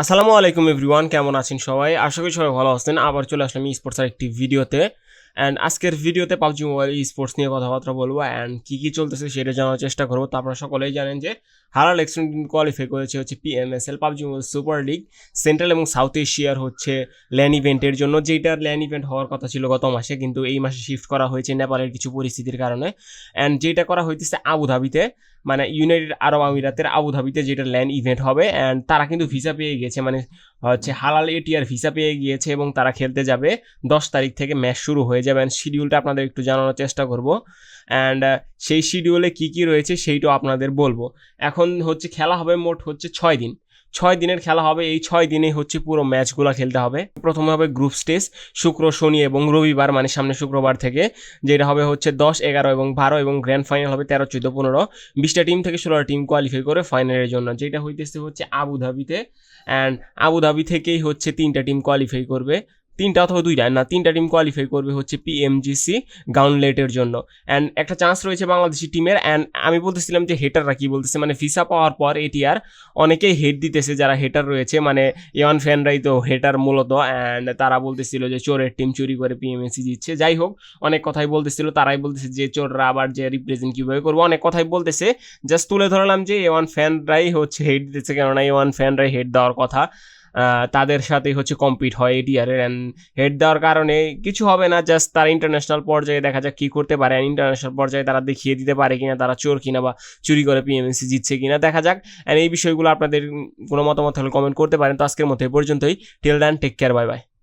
আসসালামু আলাইকুম এভরিওয়ান, কেমন আছেন সবাই? আশা করি সবাই ভালো আছেন। আবার চলে আসলাম স্পোর্টসের একটি ভিডিওতে। অ্যান্ড আজকের ভিডিওতে পাবজি মোবাইল স্পোর্টস নিয়ে কথাবার্তা বলব। অ্যান্ড কী কী চলতেছে সেটা জানার চেষ্টা করব। তো আপনারা সকলেই জানেন যে হারাল এক্সট্রিম কোয়ালিফাই করেছে হচ্ছে PMSL PUBG mobile super league central এবং সাউথ এশিয়ার হচ্ছে ল্যান ইভেন্টের জন্য। যেটার ল্যান ইভেন্ট হওয়ার কথা ছিল গত মাসে, কিন্তু এই মাসে শিফট করা হয়েছে নেপালের কিছু পরিস্থিতির কারণে। অ্যান্ড যেটা করা হইতেছে আবুধাবিতে মানে ইউনাইটেড আরব আমিরাতের আবুধাবিতে যেটা ল্যান্ড ইভেন্ট হবে অ্যান্ড তারা কিন্তু ভিসা পেয়ে গেছে মানে হচ্ছে হালাল এটিআর ভিসা পেয়ে গিয়েছে এবং তারা খেলতে যাবে। দশ তারিখ থেকে ম্যাচ শুরু হয়ে যাবে অ্যান্ড শিডিউলটা আপনাদের একটু জানানোর চেষ্টা করব। অ্যান্ড সেই শিডিউলে কী কী রয়েছে, সেইটাও আপনাদের বলব। এখন হচ্ছে খেলা হবে মোট হচ্ছে ছয় দিন। ছয় দিনের খেলা হবে। এই ছয় দিনে হচ্ছে পুরো ম্যাচগুলো খেলতে হবে। প্রথমে হবে গ্রুপ স্টেজ শুক্র, শনি এবং রবিবার মানে সামনে শুক্রবার থেকে, যেটা হবে হচ্ছে দশ, এগারো এবং বারো এবং গ্র্যান্ড ফাইনাল হবে তেরো, চোদ্দ, পনেরো। বিশটা টিম থেকে ষোলোটা টিম কোয়ালিফাই করে ফাইনালের জন্য। যেটা হইতেছে হচ্ছে আবুধাবিতে অ্যান্ড আবুধাবি থেকেই হচ্ছে তিনটা টিম কোয়ালিফাই করবে। তিনটা অথবা দুইটা, না, তিনটা টিম কোয়ালিফাই করবে হচ্ছে পি এম পিএমজিসি গাউনলেটের জন্য। অ্যান্ড একটা চান্স রয়েছে বাংলাদেশি টিমের অ্যান্ড আমি বলতেছিলাম যে হেটাররা কী বলতেছে মানে ভিসা পাওয়ার পর এটিআর অনেকেই হেড দিতেছে যারা হেটার রয়েছে মানে এওয়ান ফ্যানরাই তো হেটার মূলত অ্যান্ড তারা বলতেছিল যে চোরের টিম চুরি করে পিএমএসি জিতছে। যাই হোক, অনেক কথাই বলতেছিল, তারাই বলতেছে যে চোররা আবার যে রিপ্রেজেন্ট কীভাবে করব, অনেক কথাই বলতেছে। জাস্ট তুলে ধরলাম যে এ ওয়ান ফ্যানরাই হচ্ছে হেড দিতেছে, কেননা এ ওয়ান ফ্যানরাই হেড দেওয়ার কথা। তাদের সাথে হচ্ছে কম্পিট হয় এটিআরের অ্যান্ড হেড দেওয়ার কারণে কিছু হবে না জাস্ট তারা ইন্টারন্যাশনাল পর্যায়ে দেখা যাক কী করতে পারে অ্যান্ড ইন্টারন্যাশনাল পর্যায়ে তারা দেখিয়ে দিতে পারে কিনা, তারা চোর কিনা বা চুরি করে পিএমএসি জিতছে কিনা, দেখা যাক। অ্যান্ড এই বিষয়গুলো আপনাদের কোনো মতামত হলে কমেন্ট করতে পারেন। তো আজকের মতো এ পর্যন্তই। Till then take care bye bye